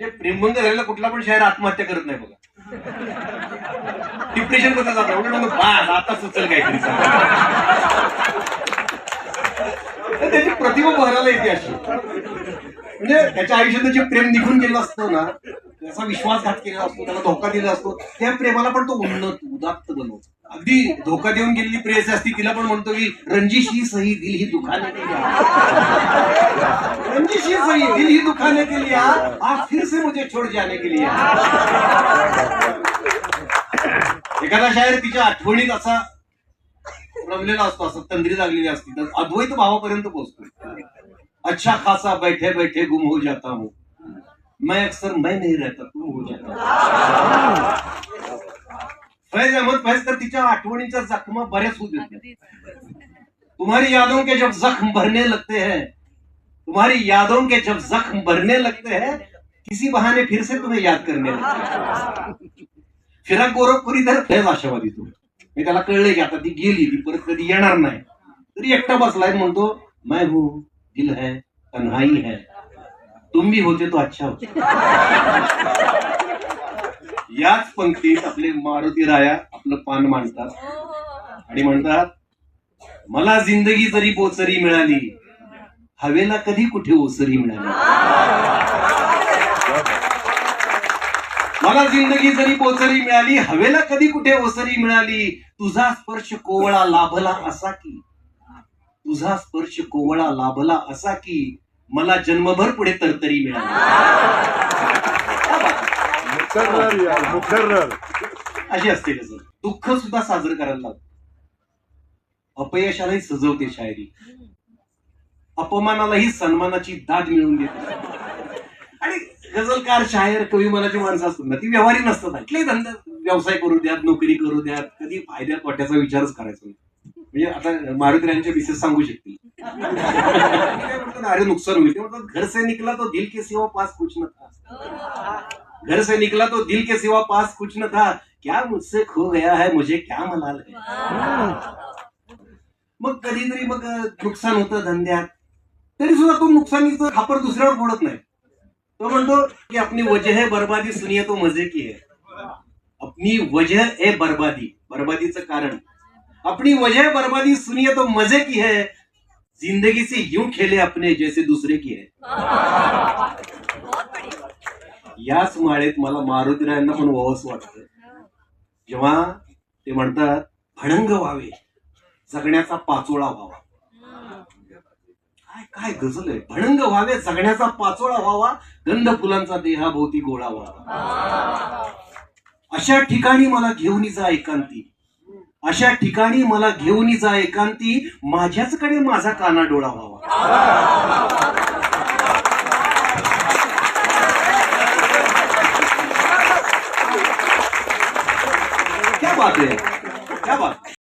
म्हणजे प्रेमभंग झालेला कुठला पण शहर आत्महत्या करत नाही बघा. डिप्रेशन कसं जातो उलट बास आता सुचल काहीतरी. तर त्याची प्रतिभा बहरायला येते अशी. म्हणजे त्याच्या आयुष्यात जे प्रेम निघून गेलं असतं ना त्याचा विश्वासघात केलेला असतो त्याला धोका दिला असतो त्या प्रेमाला पण तो उन्नत उदात्त बनवतो. अगदी धोका देऊन गेलेली प्रेयसी असती तिला पण म्हणतो की रंजिश ही सही दिल ही दुखाने के लिए रंजिश ही सही दिल ही दुखाने के लिए आज फिर से मुझे छोड़ जाने के लिए एखादा शायर तिच्या आठवणीत असा रमलेला असतो असं तंद्री लागलेली असती तर अद्वैत भावापर्यंत पोहोचतो. अच्छा खासा बैठे बैठे गुम हो जाता हूँ. मैं अक्सर मैं नहीं रहता तुम हो जाता फैज अहमद फैज तर तिच्या आठवणीच्या जखमा बऱ्याच होत तुम्हारी यादों के जब जख्म भरने लगते हैं तुम्हारी यादों के जब जख्म भरने लगते हैं किसी बहाने फिर से तुम्हें याद करने लगते फिराक गोरखपुरी तर फैज आशावादी तू। मी त्याला कळलंय की आता ती गेली ती परत कधी येणार नाही. तरी एकटा बसलाय म्हणतो मैं हूं दिल है तन्हाई है। तुम भी होते तो अच्छा होता. याच पंक्तीत आपले मारुती राया आपलं पान मांडतात. आणि म्हणतात मला जिंदगी जरी बोचरी मिळाली हवेला कधी कुठे ओसरी मिळाली? मला जिंदगी जरी बोचरी मिळाली हवेला कधी कुठे ओसरी मिळाली? तुझा स्पर्श कोवळा लाभला असा की तुझा स्पर्श कोवळा लाभला असा की मला जन्मभर पुढे तरतरी मिळाली. मुकर्रर यार मुकर्रर अशी असते कसं दुःख सुद्धा साजरं करायला लागतं अपयशालाही सजवते शायरी. अपमानालाही सन्मानाची दाद मिळवून देते. आणि गझलकार शायर कवी मनाची माणसं असतात ना ती व्यवहारी नसतात. कुठल्याही धंदा व्यवसाय करू द्यात नोकरी करू द्यात कधी फायद्यात वाट्याचा विचारच करायचा नाही. म्हणजे आता मारुती यांच्या विशेष सांगू शकतील. अरे नुकसान होईल. ते म्हणतात घर से निकला तो दिल के सिवा पास कुछ न था. घर से निकला तो दिल के सिवा पास कुछ न था। क्या मुझसे खो गया है? मुझे क्या मलाल है मग कधीतरी मग नुकसान होतं धंद्यात. तरी सुद्धा तो नुकसानीचं खापर दुसऱ्यावर फोडत नाही. तो म्हणतो की अपनी वजह है बर्बादी सुनिये तो मजे की है. अपनी वजह है बर्बादी. बर्बादीचं कारण. अपनी वजह बर्बादी सुनिये तो मजे की है. जिंदगी से यूं खेले अपने जैसे दूसरे की है. याच माळेत मला मारुद्रायांना पण ववस वाटत. जेव्हा ते म्हणतात भणंग व्हावे जगण्याचा पाचोळा व्हावा. काय काय गजल आहे? भणंग व्हावे जगण्याचा पाचोळा व्हावा गंध फुलांचा देहाभोवती गोळा व्हावा. अशा ठिकाणी मला घेऊन जा एकांती. अशा ठिकाणी मला घेऊन जा एकांती. माझ्याचकडे माझा काना डोळा व्हावा. क्या बात है क्या बात